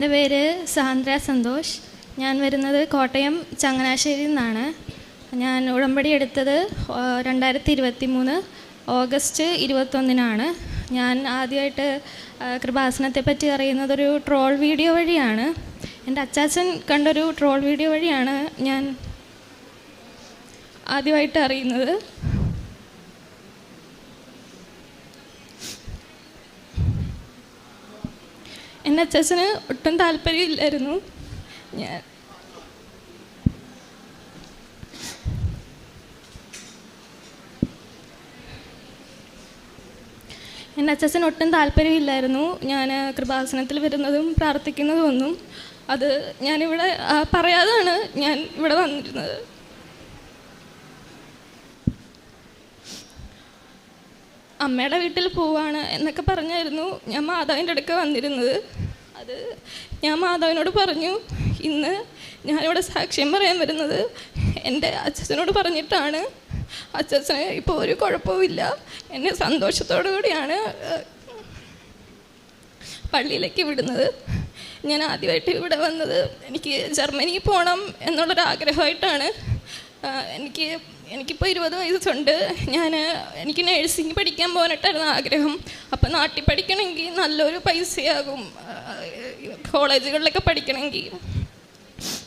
എന്റെ പേര് സാന്ദ്ര സന്തോഷ്. ഞാൻ വരുന്നത് കോട്ടയം ചങ്ങനാശ്ശേരിയിൽ നിന്നാണ്. ഞാൻ ഉടമ്പടി എടുത്തത് രണ്ടായിരത്തി ഇരുപത്തി മൂന്ന് ഓഗസ്റ്റ് ഇരുപത്തൊന്നിനാണ്. ഞാൻ ആദ്യമായിട്ട് കൃപാസനത്തെ പറ്റി അറിയുന്നത് ഒരു ട്രോൾ വീഡിയോ വഴിയാണ്. എന്റെ അച്ചാച്ചൻ കണ്ടൊരു ട്രോൾ വീഡിയോ വഴിയാണ് ഞാൻ ആദ്യമായിട്ട് അറിയുന്നത്. എന്റെ അച്ഛന് ഒട്ടും താല്പര്യമില്ലായിരുന്നു. ഞാൻ എന്റെ അച്ചാച്ചന് ഒട്ടും താല്പര്യമില്ലായിരുന്നു. ഞാൻ കൃപാസനത്തിൽ വരുന്നതും പ്രാർത്ഥിക്കുന്നതും ഒന്നും. അത് ഞാനിവിടെ പറയാതാണ് ഞാൻ ഇവിടെ വന്നിരുന്നത്. അമ്മയുടെ വീട്ടിൽ പോവാണ് എന്നൊക്കെ പറഞ്ഞായിരുന്നു. ഞാൻ മാതാവിന്റെ അടുക്ക വന്നിരുന്നത്. അത് ഞാൻ മാതാവിനോട് പറഞ്ഞു ഇന്ന് ഞാനിവിടെ സാക്ഷ്യം പറയാൻ വരുന്നത് എന്റെ അച്ഛനോട് പറഞ്ഞിട്ടാണ്. അച്ഛന് ഇപ്പോൾ ഒരു കുഴപ്പവുമില്ല. എന്നെ സന്തോഷത്തോടു കൂടിയാണ് പള്ളിയിലേക്ക് വിടുന്നത്. ഞാൻ ആദ്യമായിട്ട് ഇവിടെ വന്നത് എനിക്ക് ജർമ്മനിയിൽ പോകണം എന്നുള്ളൊരു ആഗ്രഹമായിട്ടാണ് ആ, എനിക്ക് എനിക്കിപ്പോൾ ഇരുപത് വയസ്സുണ്ട്. ഞാൻ എനിക്ക് നഴ്സിംഗ് പഠിക്കാൻ പോകാനായിട്ടായിരുന്നു ആഗ്രഹം. അപ്പം നാട്ടിൽ പഠിക്കണമെങ്കിൽ നല്ലൊരു പൈസയാകും. കോളേജുകളിലൊക്കെ പഠിക്കണമെങ്കിൽ.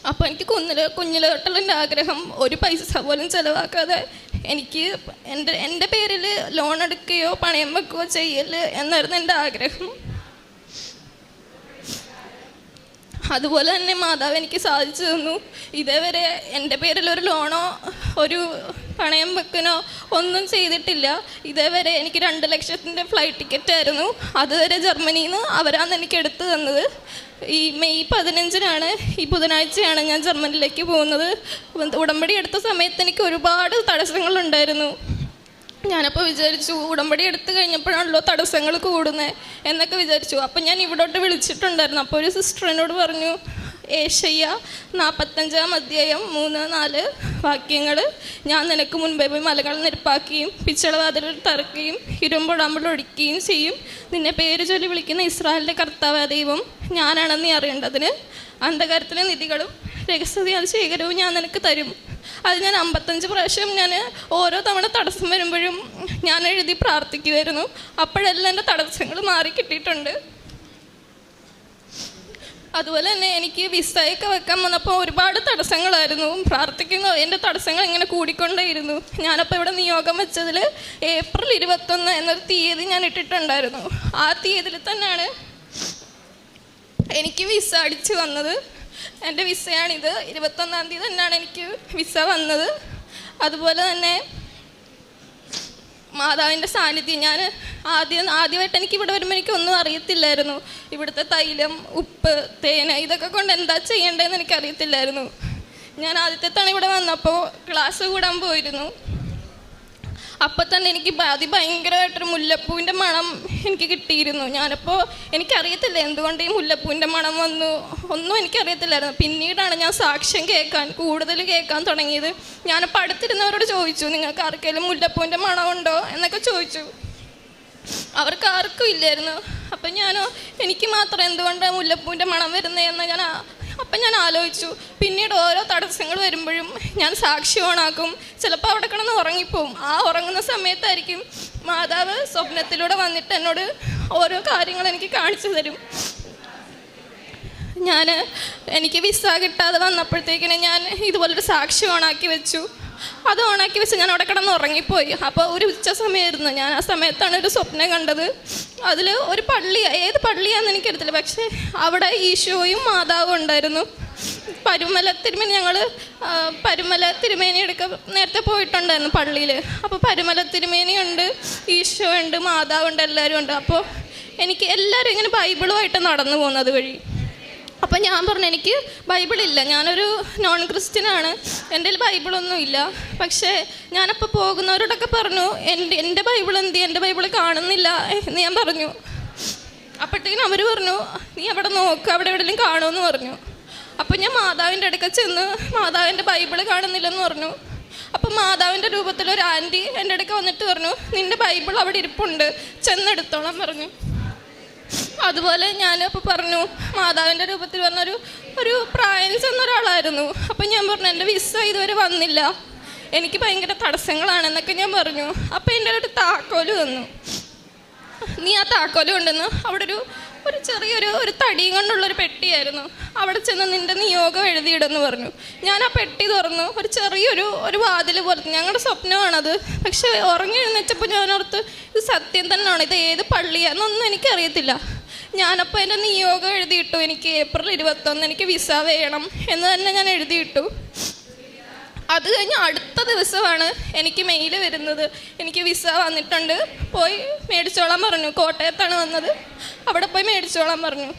അപ്പോൾ എനിക്ക് കുഞ്ഞിൽ കുഞ്ഞിലെ തൊട്ടുള്ള എന്റെ ആഗ്രഹം ഒരു പൈസ പോലും ചിലവാക്കാതെ എനിക്ക് എന്റെ എന്റെ പേരിൽ ലോൺ എടുക്കുകയോ പണയം വെക്കുകയോ ചെയ്യൽ എന്നായിരുന്നു എന്റെ ആഗ്രഹം. അതുപോലെ തന്നെ മാതാവ് എനിക്ക് സാധിച്ചു തന്നു. ഇതേവരെ എന്റെ പേരിൽ ഒരു ലോണോ ഒരു പണയം വെക്കനോ ഒന്നും ചെയ്തിട്ടില്ല. ഇതേവരെ എനിക്ക് രണ്ട് ലക്ഷത്തിന്റെ ഫ്ലൈറ്റ് ടിക്കറ്റ് ആയിരുന്നു. അതുവരെ ജർമ്മനിയിൽ നിന്ന് അവരാണ് എനിക്ക് എടുത്തു തന്നത്. ഈ മെയ് പതിനഞ്ചിനാണ് ഈ ബുധനാഴ്ചയാണ് ഞാൻ ജർമ്മനിയിലേക്ക് പോകുന്നത്. ഉടമ്പടി എടുത്ത സമയത്ത് എനിക്ക് ഒരുപാട് തടസ്സങ്ങളുണ്ടായിരുന്നു. ഞാനപ്പോൾ വിചാരിച്ചു ഉടമ്പടി എടുത്തു കഴിഞ്ഞപ്പോഴാണല്ലോ തടസ്സങ്ങൾ കൂടുന്നത് എന്നൊക്കെ വിചാരിച്ചു. അപ്പം ഞാൻ ഇവിടോട്ട് വിളിച്ചിട്ടുണ്ടായിരുന്നു. അപ്പോൾ ഒരു സിസ്റ്ററിനോട് പറഞ്ഞു ഏഷ്യ നാൽപ്പത്തഞ്ചാം അധ്യായം മൂന്ന് നാല് വാക്യങ്ങൾ ഞാൻ നിനക്ക് മുൻപേ പോയി മലകൾ നിരപ്പാക്കുകയും പിച്ചളവാതിൽ തറക്കുകയും ഇരുമ്പുടാമ്പൽ ഒഴിക്കുകയും ചെയ്യും. നിന്നെ പേര് ചൊല്ലി വിളിക്കുന്ന ഇസ്രായേലിന്റെ കർത്താവ് ദൈവം ഞാനാണെന്ന് നീ അറിയേണ്ടതിന് അന്ധകാരത്തിലെ നിധികളും രഹസ്യ ശേഖരവും ഞാൻ നിനക്ക് തരും. അത് ഞാൻ അമ്പത്തഞ്ച് പ്രാവശ്യം ഞാൻ ഓരോ തവണ തടസ്സം വരുമ്പോഴും ഞാൻ എഴുതി പ്രാർത്ഥിക്കുമായിരുന്നു അപ്പോഴെല്ലാം എന്റെ തടസ്സങ്ങൾ മാറി കിട്ടിയിട്ടുണ്ട്. അതുപോലെ തന്നെ എനിക്ക് വിസയൊക്കെ വെക്കാൻ വന്നപ്പോൾ ഒരുപാട് തടസ്സങ്ങളായിരുന്നു. പ്രാർത്ഥിക്കുന്നു എന്റെ തടസ്സങ്ങൾ ഇങ്ങനെ കൂടിക്കൊണ്ടേയിരുന്നു. ഞാനപ്പോൾ ഇവിടെ നിയോഗം വെച്ചതിൽ ഏപ്രിൽ ഇരുപത്തൊന്ന് എന്നൊരു തീയതി ഞാൻ ഇട്ടിട്ടുണ്ടായിരുന്നു. ആ തീയതിയിൽ തന്നെയാണ് എനിക്ക് വിസ അടിച്ചു വന്നത്. എന്റെ വിസയാണിത്. ഇരുപത്തൊന്നാം തീയതി തന്നെയാണ് എനിക്ക് വിസ വന്നത്. അതുപോലെ തന്നെ മാതാവിന്റെ സാന്നിധ്യം ഞാൻ ആദ്യം ആദ്യമായിട്ട് എനിക്ക് ഇവിടെ വരുമ്പോൾ എനിക്കൊന്നും അറിയത്തില്ലായിരുന്നു. ഇവിടുത്തെ തൈലം ഉപ്പ് തേന ഇതൊക്കെ കൊണ്ട് എന്താ ചെയ്യേണ്ടതെന്ന് എനിക്കറിയത്തില്ലായിരുന്നു. ഞാൻ ആദ്യത്തെ തവണ ഇവിടെ വന്നപ്പോൾ ക്ലാസ് കൂടാൻ പോയിരുന്നു. അപ്പം തന്നെ എനിക്ക് അതിഭയങ്കരമായിട്ടൊരു മുല്ലപ്പൂവിന്റെ മണം എനിക്ക് കിട്ടിയിരുന്നു. ഞാനപ്പോൾ എനിക്കറിയത്തില്ല എന്തുകൊണ്ട് ഈ മുല്ലപ്പൂവിന്റെ മണം വന്നു. ഒന്നും എനിക്കറിയത്തില്ലായിരുന്നു. പിന്നീടാണ് ഞാൻ സാക്ഷ്യം കേൾക്കാൻ കൂടുതൽ കേൾക്കാൻ തുടങ്ങിയത്. ഞാനപ്പോൾ അടുത്തിരുന്നവരോട് ചോദിച്ചു നിങ്ങൾക്ക് ആർക്കെങ്കിലും മുല്ലപ്പൂവിന്റെ മണമുണ്ടോ? എന്നൊക്കെ ചോദിച്ചു. അവർക്ക് ആർക്കും ഇല്ലായിരുന്നു. അപ്പം ഞാനോ എനിക്ക് മാത്രം എന്തുകൊണ്ടാണ് മുല്ലപ്പൂവിന്റെ മണം വരുന്നതെന്ന് ഞാൻ അപ്പം ഞാൻ ആലോചിച്ചു പിന്നീട് ഓരോ തടസ്സങ്ങൾ വരുമ്പോഴും ഞാൻ സാക്ഷി ഓണാക്കും. ചിലപ്പോൾ അവിടെ കിടന്ന് ഉറങ്ങിപ്പോവും. ആ ഉറങ്ങുന്ന സമയത്തായിരിക്കും മാതാവ് സ്വപ്നത്തിലൂടെ വന്നിട്ട് എന്നോട് ഓരോ കാര്യങ്ങൾ എനിക്ക് കാണിച്ചു തരും. ഞാൻ എനിക്ക് വിസ കിട്ടാതെ വന്നപ്പോഴത്തേക്കിന് ഞാൻ ഇതുപോലൊരു സാക്ഷി ഓണാക്കി വെച്ചു. അത് ഓണാക്കി വെച്ച് ഞാൻ അവിടെ കിടന്ന് ഉറങ്ങിപ്പോയി. അപ്പോൾ ഒരു ഉച്ച സമയമായിരുന്നു. ഞാൻ ആ സമയത്താണ് ഒരു സ്വപ്നം കണ്ടത്. അതിൽ ഒരു പള്ളി ഏത് പള്ളിയാണെന്ന് എനിക്കറിയത്തില്ല. പക്ഷേ അവിടെ ഈശോയും മാതാവും ഉണ്ടായിരുന്നു. പരുമല തിരുമേനി ഞങ്ങൾ പരുമല തിരുമേനി എടുക്ക നേരത്തെ പോയിട്ടുണ്ടായിരുന്നു പള്ളിയിൽ അപ്പോൾ പരുമല തിരുമേനിയുണ്ട് ഈശോ ഉണ്ട് മാതാവുണ്ട് എല്ലാവരും ഉണ്ട്. അപ്പോൾ എനിക്ക് എല്ലാവരും ഇങ്ങനെ ബൈബിളുമായിട്ട് നടന്നു പോകുന്നത് വഴി. അപ്പം ഞാൻ പറഞ്ഞു എനിക്ക് ബൈബിളില്ല ഞാനൊരു നോൺ ക്രിസ്ത്യനാണ് എന്റെ ബൈബിളൊന്നും ഇല്ല. പക്ഷേ ഞാനപ്പോൾ പോകുന്നവരോടൊക്കെ പറഞ്ഞു എന്റെ എന്റെ ബൈബിൾ എന്ത്? എന്റെ ബൈബിൾ കാണുന്നില്ല. എന്ന് ഞാൻ പറഞ്ഞു. അപ്പോഴത്തേക്കിനും അവർ പറഞ്ഞു നീ അവിടെ നോക്ക് അവിടെ എവിടെയെങ്കിലും കാണുമെന്ന് പറഞ്ഞു. അപ്പം ഞാൻ മാതാവിന്റെ അടുക്ക ചെന്ന് മാതാവിന്റെ ബൈബിൾ കാണുന്നില്ലെന്ന് പറഞ്ഞു. അപ്പം മാതാവിന്റെ രൂപത്തിൽ ഒരു ആന്റി എന്റെ അടുക്ക വന്നിട്ട് പറഞ്ഞു നിന്റെ ബൈബിൾ അവിടെ ഇരിപ്പുണ്ട്. ചെന്നെടുത്തോളാം പറഞ്ഞു. അതുപോലെ ഞാനിപ്പോൾ പറഞ്ഞു മാതാവിന്റെ രൂപത്തിൽ വന്നൊരു ഒരു പ്രായം ചെന്ന ഒരാളായിരുന്നു അപ്പം ഞാൻ പറഞ്ഞു എന്റെ വിസ ഇതുവരെ വന്നില്ല. എനിക്ക് ഭയങ്കര തടസ്സങ്ങളാണെന്നൊക്കെ ഞാൻ പറഞ്ഞു. അപ്പം എന്റെ ഒരു താക്കോൽ തന്നു. നീ ആ താക്കോൽ കൊണ്ടുവന്ന് അവിടെ ഒരു ഒരു ചെറിയൊരു ഒരു തടിയും കൊണ്ടുള്ളൊരു പെട്ടിയായിരുന്നു. അവിടെ ചെന്ന് നിന്റെ നിയോഗം എഴുതിയിടെന്ന് പറഞ്ഞു. ഞാൻ ആ പെട്ടി തുറന്നു. ഒരു ചെറിയൊരു ഒരു വാതിൽ പുറത്ത് ഞങ്ങളുടെ സ്വപ്നമാണത്. പക്ഷെ ഉറങ്ങി എഴുന്നേച്ചപ്പോൾ ഞാൻ ഓർത്ത് ഇത് സത്യം തന്നെയാണ്. ഇത് ഏത് പള്ളിയാണെന്നൊന്നും എനിക്കറിയത്തില്ല. ഞാനപ്പോൾ എന്റെ നിയോഗം എഴുതിയിട്ടു. എനിക്ക് ഏപ്രിൽ ഇരുപത്തൊന്ന് എനിക്ക് വിസ വേണം എന്ന് തന്നെ ഞാൻ എഴുതിയിട്ടു. അത് കഴിഞ്ഞ് അടുത്ത ദിവസമാണ് എനിക്ക് മെയിൽ വരുന്നത്. എനിക്ക് വിസ വന്നിട്ടുണ്ട്. പോയി മേടിച്ചോളാൻ പറഞ്ഞു. കോട്ടയത്താണ് വന്നത്. അവിടെ പോയി മേടിച്ചോളാൻ പറഞ്ഞു.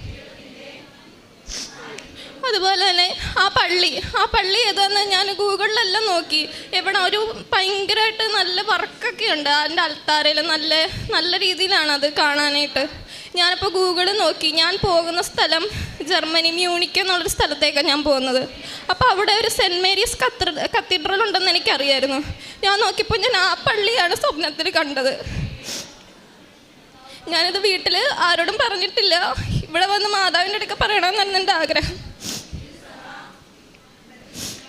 അതുപോലെ തന്നെ ആ പള്ളി ആ പള്ളി ഏതാന്ന് ഞാൻ ഗൂഗിളിലെല്ലാം നോക്കി. എവിടെ ഒരു ഭയങ്കരമായിട്ട് നല്ല വർക്കൊക്കെ ഉണ്ട്. അതിന്റെ അൽത്താരയിൽ നല്ല നല്ല രീതിയിലാണ് അത് കാണാനായിട്ട്. ഞാനിപ്പോൾ ഗൂഗിൾ നോക്കി. ഞാൻ പോകുന്ന സ്ഥലം ജർമ്മനി മ്യൂണിക്ക് എന്നുള്ളൊരു സ്ഥലത്തേക്കാണ് ഞാൻ പോകുന്നത്. അപ്പോൾ അവിടെ ഒരു സെന്റ് മേരീസ് കത്തീഡ്ര കത്തീഡ്രൽ ഉണ്ടെന്ന് എനിക്കറിയായിരുന്നു. ഞാൻ നോക്കിയപ്പോൾ ഞാൻ ആ പള്ളിയാണ് സ്വപ്നത്തിൽ കണ്ടത്. ഞാനിത് വീട്ടിൽ ആരോടും പറഞ്ഞിട്ടില്ല. ഇവിടെ വന്ന് മാതാവിന്റെ അടുക്ക പറയണമെന്നായിരുന്നു എന്റെ ആഗ്രഹം.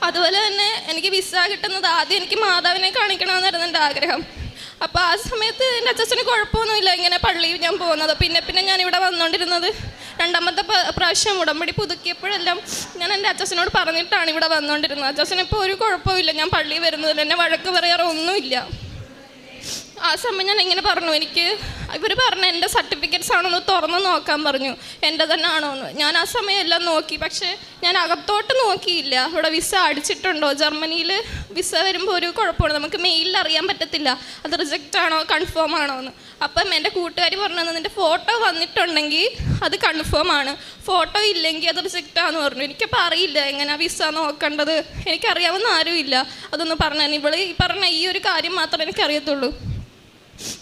അതുപോലെ തന്നെ എനിക്ക് വിസ കിട്ടുന്നത് ആദ്യം എനിക്ക് മാതാവിനെ കാണിക്കണമെന്നായിരുന്നു എന്റെ ആഗ്രഹം. അപ്പോൾ ആ സമയത്ത് എന്റെ അച്ഛന് കുഴപ്പമൊന്നുമില്ല. ഇങ്ങനെ പള്ളിയിൽ ഞാൻ പോകുന്നത്. പിന്നെ പിന്നെ ഞാൻ ഇവിടെ വന്നുകൊണ്ടിരുന്നത് രണ്ടാമത്തെ പ്രാവശ്യം ഉടമ്പടി പുതുക്കിയപ്പോഴെല്ലാം ഞാൻ എന്റെ അച്ഛനോട് പറഞ്ഞിട്ടാണ് ഇവിടെ വന്നുകൊണ്ടിരുന്നത് അച്ഛനിപ്പോൾ ഒരു കുഴപ്പമില്ല. ഞാൻ പള്ളിയിൽ വരുന്നതിൽ എന്നെ വഴക്ക് പറയാറൊന്നുമില്ല. ആ സമയം ഞാൻ ഇങ്ങനെ പറഞ്ഞു. എനിക്ക് ഇവർ പറഞ്ഞു എന്റെ സർട്ടിഫിക്കറ്റ്സ് ആണോന്ന് തുറന്ന് നോക്കാൻ പറഞ്ഞു. എന്റെ തന്നെ ആണോന്ന് ഞാൻ ആ സമയമെല്ലാം നോക്കി. പക്ഷേ ഞാൻ അകത്തോട്ട് നോക്കിയില്ല. ഇവിടെ വിസ അടിച്ചിട്ടുണ്ടോ? ജർമ്മനിയിൽ വിസ വരുമ്പോൾ ഒരു കുഴപ്പമാണ് നമുക്ക് മെയിലിൽ അറിയാൻ പറ്റത്തില്ല. അത് റിജക്റ്റ് ആണോ കൺഫേം ആണോ എന്ന് അപ്പം എന്റെ കൂട്ടുകാരി പറഞ്ഞത് നിന്റെ ഫോട്ടോ വന്നിട്ടുണ്ടെങ്കിൽ അത് കൺഫേം ആണ്. ഫോട്ടോ ഇല്ലെങ്കിൽ അത് റിജക്റ്റ് ആണെന്ന് പറഞ്ഞു. എനിക്കപ്പോൾ അറിയില്ല എങ്ങനെയാണ് വിസ നോക്കേണ്ടത്. എനിക്കറിയാവുന്ന ആരുമില്ല. അതൊന്ന് പറഞ്ഞു ഇവൾ ഈ പറഞ്ഞ ഈ ഒരു കാര്യം മാത്രമേ എനിക്കറിയത്തുള്ളൂ.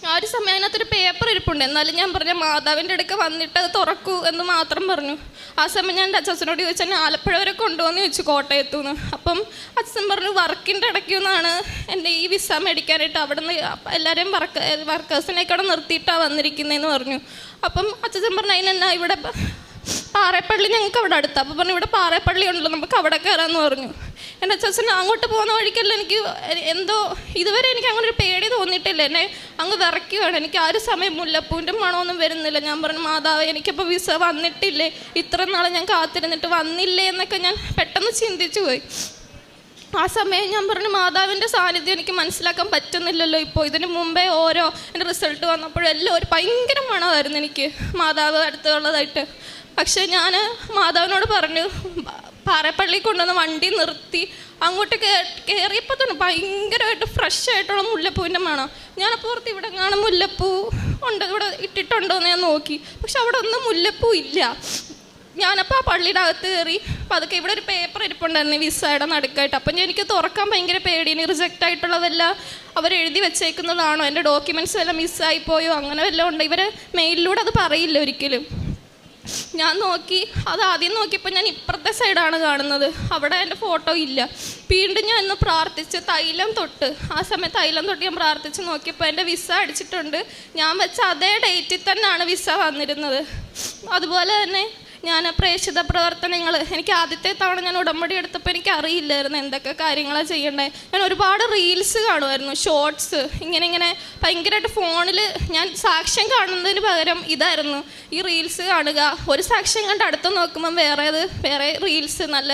ആ ഒരു സമയം അതിനകത്തൊരു പേപ്പർ ഇരിപ്പുണ്ട്. എന്നാലും ഞാൻ പറഞ്ഞു മാതാവിന്റെ അടുക്ക് വന്നിട്ട് അത് തുറക്കൂ എന്ന് മാത്രം പറഞ്ഞു. ആ സമയം ഞാൻ അച്ഛനോട് ചോദിച്ചാൽ ഞാൻ ആലപ്പുഴ വരെ കൊണ്ടുവന്ന് ചോദിച്ചു കോട്ടയത്തു നിന്ന് അപ്പം അച്ഛൻ പറഞ്ഞു വർക്കിന്റെ ഇടയ്ക്ക് നിന്നാണ് എന്റെ ഈ വിസ മേടിക്കാനായിട്ട് അവിടെ നിന്ന് എല്ലാവരെയും വർക്ക് വർക്കേഴ്സിനെയൊക്കെ അവിടെ നിർത്തിയിട്ടാണ് വന്നിരിക്കുന്നതെന്ന് പറഞ്ഞു. അപ്പം അച്ഛൻ പറഞ്ഞു അതിനെന്നാ ഇവിടെ പാറേപ്പള്ളി ഞങ്ങൾക്ക് അവിടെ അടുത്ത്. അപ്പം പറഞ്ഞു ഇവിടെ പാറേപ്പള്ളി ഉണ്ടല്ലോ നമുക്ക് അവിടെ കയറാമെന്ന് പറഞ്ഞു. എന്റെ അച്ഛൻ അങ്ങോട്ട് പോകുന്ന വഴിക്കല്ല എനിക്ക് എന്തോ ഇതുവരെ എനിക്ക് അങ്ങനെ ഒരു പേടി തോന്നിയിട്ടില്ല. എന്നെ അങ്ങ് വിറയ്ക്കുകയാണ് എനിക്ക് ആ ഒരു സമയം മുല്ലപ്പൂവിന്റെ മണമൊന്നും വരുന്നില്ല. ഞാൻ പറഞ്ഞു മാതാവ് എനിക്കിപ്പോൾ വിസ വന്നിട്ടില്ലേ? ഇത്ര നാളെ ഞാൻ കാത്തിരുന്നിട്ട് വന്നില്ലേ? എന്നൊക്കെ ഞാൻ പെട്ടെന്ന് ചിന്തിച്ചു പോയി. ആ സമയം ഞാൻ പറഞ്ഞു മാതാവിന്റെ സാന്നിധ്യം എനിക്ക് മനസ്സിലാക്കാൻ പറ്റുന്നില്ലല്ലോ. ഇപ്പോൾ ഇതിന് മുമ്പേ ഓരോ എന്റെ റിസൾട്ട് വന്നപ്പോഴെല്ലാം ഒരു ഭയങ്കര മണമായിരുന്നു എനിക്ക് മാതാവ് അടുത്തുള്ളതായിട്ട്. പക്ഷേ ഞാൻ മാതാവിനോട് പറഞ്ഞു പാറപ്പള്ളി കൊണ്ടുവന്ന് വണ്ടി നിർത്തി അങ്ങോട്ട് കയറിയപ്പോൾ തന്നെ ഭയങ്കരമായിട്ട് ഫ്രഷ് ആയിട്ടുള്ള മുല്ലപ്പൂവിന്റെ മണം. ഞാൻ അപ്പുറത്ത് ഇവിടെ കാണും മുല്ലപ്പൂ ഉണ്ട് ഇവിടെ ഇട്ടിട്ടുണ്ടോ എന്ന് ഞാൻ നോക്കി. പക്ഷെ അവിടെ ഒന്നും മുല്ലപ്പൂ ഇല്ല. ഞാനപ്പോൾ ആ പള്ളിയുടെ അകത്ത് കയറി അപ്പോൾ അതൊക്കെ ഇവിടെ ഒരു പേപ്പർ ഇരിപ്പുണ്ടായിരുന്നു വിസയുടെ നടുക്കായിട്ട്. അപ്പം എനിക്ക് തുറക്കാൻ ഭയങ്കര പേടിയാണ്. റിജക്റ്റ് ആയിട്ടുള്ളതെല്ലാം അവർ എഴുതി വെച്ചേക്കുന്നതാണോ? എന്റെ ഡോക്യുമെന്റ്സ് എല്ലാം മിസ്സായി പോയോ? അങ്ങനെ വല്ലതും ഉണ്ട്? ഇവർ മെയിലിലൂടെ അത് പറയില്ല ഒരിക്കലും. ഞാൻ നോക്കി അത് ആദ്യം നോക്കിയപ്പോൾ ഞാൻ ഇപ്പുറത്തെ സൈഡാണ് കാണുന്നത്. അവിടെ എന്റെ ഫോട്ടോ ഇല്ല. വീണ്ടും ഞാൻ ഇന്ന് പ്രാർത്ഥിച്ച് തൈലം തൊട്ട്. ആ സമയത്ത് തൈലം തൊട്ട് ഞാൻ പ്രാർത്ഥിച്ച് നോക്കിയപ്പോൾ എന്റെ വിസ അടിച്ചിട്ടുണ്ട്. ഞാൻ വെച്ച അതേ ഡേറ്റിൽ തന്നെയാണ് വിസ വന്നിരുന്നത്. അതുപോലെ തന്നെ ഞാൻ പ്രേക്ഷിത പ്രവർത്തനങ്ങൾ എനിക്ക് ആദ്യത്തെ തവണ ഞാൻ ഉടമ്പടി എടുത്തപ്പോൾ എനിക്ക് അറിയില്ലായിരുന്നു എന്തൊക്കെ കാര്യങ്ങളാണ് ചെയ്യേണ്ടത് ഞാൻ ഒരുപാട് റീൽസ് കാണുമായിരുന്നു ഷോർട്സ്. ഇങ്ങനെ ഇങ്ങനെ ഭയങ്കരമായിട്ട് ഫോണിൽ ഞാൻ സാക്ഷ്യം കാണുന്നതിന് പകരം ഇതായിരുന്നു. ഈ റീൽസ് കാണുക. ഒരു സാക്ഷ്യം കണ്ട് അടുത്ത് നോക്കുമ്പം വേറെ അത് വേറെ റീൽസ് നല്ല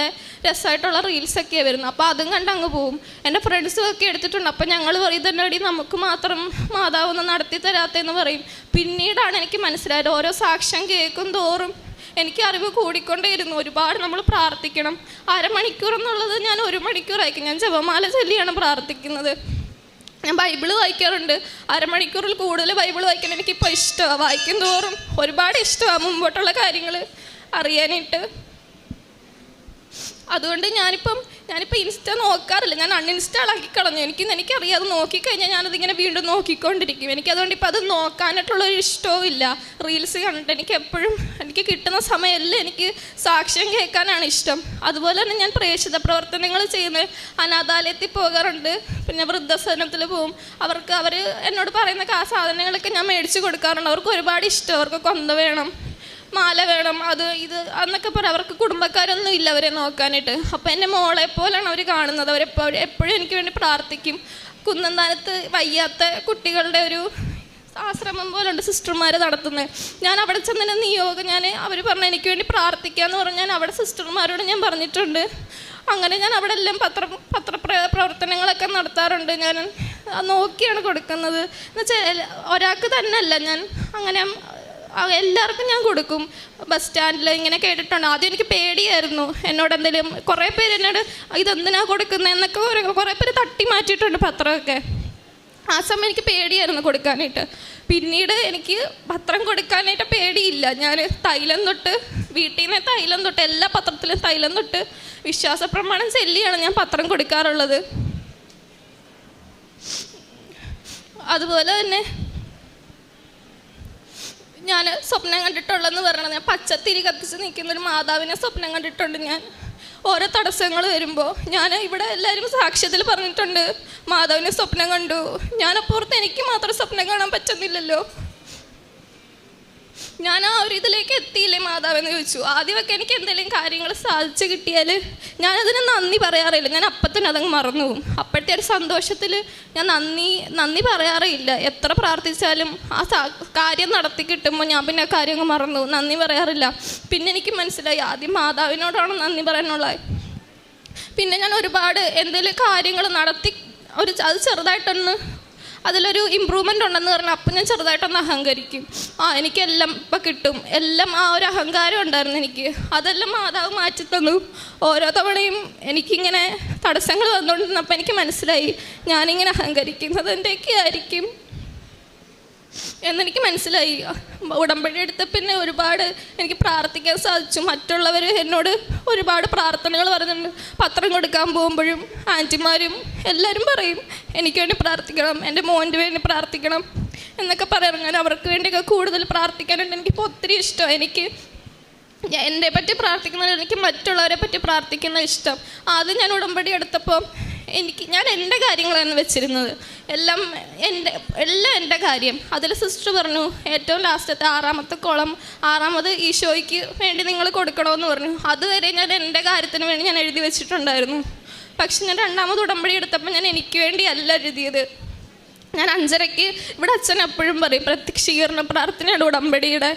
രസമായിട്ടുള്ള റീൽസൊക്കെയാണ് വരുന്നത്. അപ്പോൾ അതും കണ്ട് അങ്ങ് പോവും. എന്റെ ഫ്രണ്ട്സും ഒക്കെ എടുത്തിട്ടുണ്ട്. അപ്പം ഞങ്ങൾ പറയും ഇതന്നടി നമുക്ക് മാത്രം മാതാവ് ഒന്ന് നടത്തി തരാത്തെന്ന് പറയും. പിന്നീടാണ് എനിക്ക് മനസ്സിലായത് ഓരോ സാക്ഷ്യം കേൾക്കും തോറും എനിക്ക് അറിവ് കൂടിക്കൊണ്ടേയിരുന്നു. ഒരുപാട് നമ്മൾ പ്രാർത്ഥിക്കണം. അരമണിക്കൂർ എന്നുള്ളത് ഞാൻ ഒരു മണിക്കൂറായിരിക്കും ഞാൻ ജപമാല ചൊല്ലിയാണ് പ്രാർത്ഥിക്കുന്നത്. ഞാൻ ബൈബിൾ വായിക്കാറുണ്ട്. അരമണിക്കൂറിൽ കൂടുതൽ ബൈബിൾ വായിക്കാൻ എനിക്കിപ്പോൾ ഇഷ്ടമാണ് വായിക്കും തോറും ഒരുപാട് ഇഷ്ടമാണ് മുമ്പോട്ടുള്ള കാര്യങ്ങൾ അറിയാനായിട്ട്. അതുകൊണ്ട് ഞാനിപ്പം ഞാനിപ്പോൾ ഇൻസ്റ്റ നോക്കാറില്ല. ഞാൻ അൺഇൻസ്റ്റാൾ ആക്കി കളഞ്ഞു. എനിക്ക് എനിക്കറിയാം അത് നോക്കിക്കഴിഞ്ഞാൽ ഞാനതിങ്ങനെ വീണ്ടും നോക്കിക്കൊണ്ടിരിക്കും. എനിക്ക് അതുകൊണ്ട് ഇപ്പം അത് നോക്കാനായിട്ടുള്ളൊരു ഇഷ്ടവും ഇല്ല. റീൽസ് കണ്ടിട്ട് എനിക്ക് എപ്പോഴും എനിക്ക് കിട്ടുന്ന സമയമെല്ലാം എനിക്ക് സാക്ഷ്യം കേൾക്കാനാണ് ഇഷ്ടം. അതുപോലെ തന്നെ ഞാൻ പ്രേക്ഷിത പ്രവർത്തനങ്ങൾ ചെയ്യുന്നത് അനാഥാലയത്തിൽ പോകാറുണ്ട്. പിന്നെ വൃദ്ധസദനത്തിൽ പോവും. അവർക്ക് അവർ എന്നോട് പറയുന്ന ആ സാധനങ്ങളൊക്കെ ഞാൻ മേടിച്ച് കൊടുക്കാറുണ്ട്. അവർക്ക് ഒരുപാട് ഇഷ്ടം. അവർക്ക് കൊന്ത വേണം. മാല വേണം അത് ഇത് എന്നൊക്കെ പറയാം അവർക്ക് കുടുംബക്കാരൊന്നും ഇല്ല അവരെ നോക്കാനായിട്ട്. അപ്പം എന്റെ മോളെ പോലെയാണ് അവർ കാണുന്നത്. അവരെപ്പോഴും എപ്പോഴും എനിക്ക് വേണ്ടി പ്രാർത്ഥിക്കും. കുന്നന്താനത്ത് വയ്യാത്ത കുട്ടികളുടെ ഒരു ആശ്രമം പോലുണ്ട് സിസ്റ്റർമാർ നടത്തുന്നത് ഞാൻ അവിടെ ചെന്നതിന് നിയോഗം ഞാൻ അവർ പറഞ്ഞു എനിക്ക് വേണ്ടി പ്രാർത്ഥിക്കാന്ന് പറഞ്ഞു ഞാൻ അവിടെ സിസ്റ്റർമാരോട് ഞാൻ പറഞ്ഞിട്ടുണ്ട്. അങ്ങനെ ഞാൻ അവിടെ എല്ലാം പത്ര പത്ര പ്രവർത്തനങ്ങളൊക്കെ നടത്താറുണ്ട്. ഞാൻ നോക്കിയാണ് കൊടുക്കുന്നത്. എന്നുവെച്ചാൽ ഒരാൾക്ക് തന്നെയല്ല ഞാൻ അങ്ങനെ എല്ലാവർക്കും ഞാൻ കൊടുക്കും. ബസ് സ്റ്റാൻഡിൽ ഇങ്ങനെ കേട്ടിട്ടുണ്ട്. ആദ്യം എനിക്ക് പേടിയായിരുന്നു. എന്നോട് എന്തെങ്കിലും കുറേ പേര് എന്നോട് ഇതെന്തിനാ കൊടുക്കുന്നത് എന്നൊക്കെ ഒരു- കുറേ പേര് തട്ടി മാറ്റിയിട്ടുണ്ട് പത്രമൊക്കെ. ആ സമയം എനിക്ക് പേടിയായിരുന്നു കൊടുക്കാനായിട്ട്. പിന്നീട് എനിക്ക് പത്രം കൊടുക്കാനായിട്ട് പേടിയില്ല. ഞാൻ തൈലം തൊട്ട് വീട്ടിൽ നിന്ന് തൈലം തൊട്ട് എല്ലാ പത്രത്തിലും തൈലം തൊട്ട് വിശ്വാസ പ്രമാണം ചെല്ലിയാണ് ഞാൻ പത്രം കൊടുക്കാറുള്ളത്. അതുപോലെ തന്നെ ഞാൻ സ്വപ്നം കണ്ടിട്ടുള്ളതെന്ന് പറയണത് ഞാൻ പച്ചത്തിരി കത്തിച്ച് നിൽക്കുന്ന ഒരു മാതാവിനെ സ്വപ്നം കണ്ടിട്ടുണ്ട് ഞാൻ. ഓരോ തടസ്സങ്ങൾ വരുമ്പോൾ ഞാൻ ഇവിടെ എല്ലാവരും സാക്ഷ്യത്തിൽ പറഞ്ഞിട്ടുണ്ട് മാതാവിനെ സ്വപ്നം കണ്ടു. ഞാൻ ഞാനപ്പുറത്ത് എനിക്ക് മാത്രം സ്വപ്നം കാണാൻ പറ്റുന്നില്ലല്ലോ. ഞാൻ ആ ഒരു ഇതിലേക്ക് എത്തിയില്ലേ മാതാവെന്ന് ചോദിച്ചു. ആദ്യമൊക്കെ എനിക്ക് എന്തെങ്കിലും കാര്യങ്ങൾ സാധിച്ചു കിട്ടിയാൽ ഞാനതിന് നന്ദി പറയാറില്ല. ഞാൻ അപ്പത്തന്നെ അതങ്ങ് മറന്നു പോകും. അപ്പോഴത്തെ ഒരു സന്തോഷത്തിൽ ഞാൻ നന്ദി നന്ദി പറയാറില്ല എത്ര പ്രാർത്ഥിച്ചാലും ആ കാര്യം നടത്തി കിട്ടുമ്പോൾ ഞാൻ പിന്നെ ആ കാര്യം അങ്ങ് മറന്നു. നന്ദി പറയാറില്ല. പിന്നെ എനിക്ക് മനസ്സിലായി ആദ്യം മാതാവിനോടാണ് നന്ദി പറയാനുള്ളത് പിന്നെ ഞാൻ ഒരുപാട് എന്തെങ്കിലും കാര്യങ്ങൾ നടത്തി ഒരു അത് ചെറുതായിട്ടൊന്ന് അതിലൊരു ഇമ്പ്രൂവ്മെന്റ് ഉണ്ടെന്ന് പറഞ്ഞാൽ അപ്പം ഞാൻ ചെറുതായിട്ടൊന്ന് അഹങ്കരിക്കും. ആ എനിക്കെല്ലാം ഇപ്പം കിട്ടും. എല്ലാം ആ ഒരു അഹങ്കാരം ഉണ്ടായിരുന്നു എനിക്ക്. അതെല്ലാം മാതാവ് മാറ്റി തന്നു. ഓരോ തവണയും എനിക്കിങ്ങനെ തടസ്സങ്ങൾ വന്നുകൊണ്ടിരുന്നപ്പോൾ എനിക്ക് മനസ്സിലായി. ഞാനിങ്ങനെ അഹങ്കരിക്കുന്നത് എന്റെയൊക്കെ ആയിരിക്കും എന്നെനിക്ക് മനസ്സിലായി. ഉടമ്പടി എടുത്ത പിന്നെ ഒരുപാട് എനിക്ക് പ്രാർത്ഥിക്കാൻ സാധിച്ചു. മറ്റുള്ളവർ എന്നോട് ഒരുപാട് പ്രാർത്ഥനകൾ പറഞ്ഞിട്ടുണ്ട് പത്രം കൊടുക്കാൻ പോകുമ്പോഴും ആന്റിമാരും എല്ലാവരും പറയും എനിക്ക് വേണ്ടി പ്രാർത്ഥിക്കണം എന്റെ മോന്റെ വേണ്ടി പ്രാർത്ഥിക്കണം എന്നൊക്കെ പറയാറ് ഞാൻ അവർക്ക് വേണ്ടിയൊക്കെ കൂടുതൽ പ്രാർത്ഥിക്കാനുണ്ട് എനിക്കിപ്പോൾ ഒത്തിരി ഇഷ്ടം എനിക്ക് ഞാൻ എന്നെ പറ്റി പ്രാർത്ഥിക്കുന്നത് എനിക്ക് മറ്റുള്ളവരെ പറ്റി പ്രാർത്ഥിക്കുന്ന ഇഷ്ടം. അത് ഞാൻ ഉടമ്പടി എടുത്തപ്പോൾ എനിക്ക് ഞാൻ എന്റെ കാര്യങ്ങളാണ് വെച്ചിരുന്നത്. എല്ലാം എന്റെ എല്ലാം എന്റെ കാര്യം. അതിൽ സിസ്റ്റർ പറഞ്ഞു ഏറ്റവും ലാസ്റ്റത്തെ ആറാമത്തെ കോളം ആറാമത് ഈശോയ്ക്ക് വേണ്ടി നിങ്ങൾ കൊടുക്കണമെന്ന് പറഞ്ഞു. അതുവരെ ഞാൻ എന്റെ കാര്യത്തിന് വേണ്ടി ഞാൻ എഴുതി വെച്ചിട്ടുണ്ടായിരുന്നു. പക്ഷെ ഞാൻ രണ്ടാമത് ഉടമ്പടി എടുത്തപ്പോൾ ഞാൻ എനിക്ക് വേണ്ടി അല്ല എഴുതിയത്. ഞാൻ അഞ്ചരയ്ക്ക് ഇവിടെ അച്ഛൻ എപ്പോഴും പറയും പ്രത്യക്ഷീകരണ പ്രാർത്ഥനയുടെ ഉടമ്പടിയുടെ.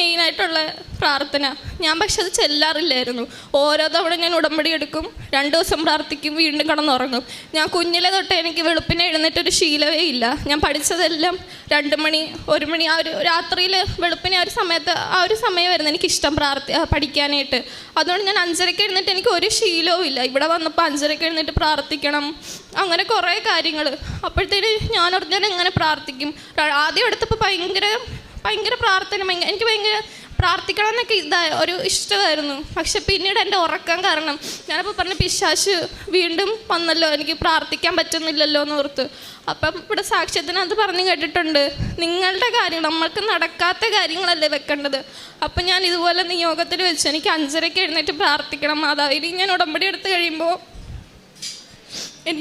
മെയിനായിട്ടുള്ള പ്രാർത്ഥന. ഞാൻ പക്ഷെ അത് ചെല്ലാറില്ലായിരുന്നു. ഓരോ തവണ ഞാൻ ഉടമ്പടി എടുക്കും രണ്ട് ദിവസം പ്രാർത്ഥിക്കും വീണ്ടും കിടന്നുറങ്ങും. ഞാൻ കുഞ്ഞിലെ തൊട്ട് എനിക്ക് വെളുപ്പിനെ എഴുന്നേറ്റൊരു ശീലമേ ഇല്ല. ഞാൻ പഠിച്ചതെല്ലാം രണ്ട് മണി ഒരു മണി ആ ഒരു രാത്രിയിൽ വെളുപ്പിനെ ആ ഒരു സമയത്ത് ആ ഒരു സമയമായിരുന്നു എനിക്കിഷ്ടം പ്രാർത്ഥി പഠിക്കാനായിട്ട്. അതുകൊണ്ട് ഞാൻ അഞ്ചരയ്ക്ക് എഴുന്നേറ്റ് എനിക്ക് ഒരു ശീലവും ഇല്ല. ഇവിടെ വന്നപ്പോൾ അഞ്ചരയ്ക്ക് എഴുന്നേറ്റ് പ്രാർത്ഥിക്കണം അങ്ങനെ കുറേ കാര്യങ്ങൾ അപ്പോഴത്തേന് ഞാൻ ഞാൻ എങ്ങനെ പ്രാർത്ഥിക്കും? ആദ്യം എടുത്തപ്പോൾ ഭയങ്കര ഭയങ്കര പ്രാർത്ഥന ഭയങ്കര എനിക്ക് ഭയങ്കര പ്രാർത്ഥിക്കണം എന്നൊക്കെ ഇതായ ഒരു ഇഷ്ടമായിരുന്നു. പക്ഷെ പിന്നീട് എന്റെ ഉറക്കം കാരണം ഞാനപ്പോൾ പറഞ്ഞ പിശാശ് വീണ്ടും വന്നല്ലോ എനിക്ക് പ്രാർത്ഥിക്കാൻ പറ്റുന്നില്ലല്ലോ എന്ന് ഓർത്ത്. അപ്പം ഇവിടെ സാക്ഷ്യത്തിനകത്ത് പറഞ്ഞു കേട്ടിട്ടുണ്ട് നിങ്ങളുടെ കാര്യം നമ്മൾക്ക് നടക്കാത്ത കാര്യങ്ങളല്ലേ വെക്കേണ്ടത്? അപ്പം ഞാൻ ഇതുപോലെ നിയോഗത്തിൽ വെച്ച് എനിക്ക് അഞ്ചരയ്ക്ക് എഴുന്നേറ്റ് പ്രാർത്ഥിക്കണം മാതാവ്. ഇനി ഞാൻ ഉടമ്പടി എടുത്ത് കഴിയുമ്പോൾ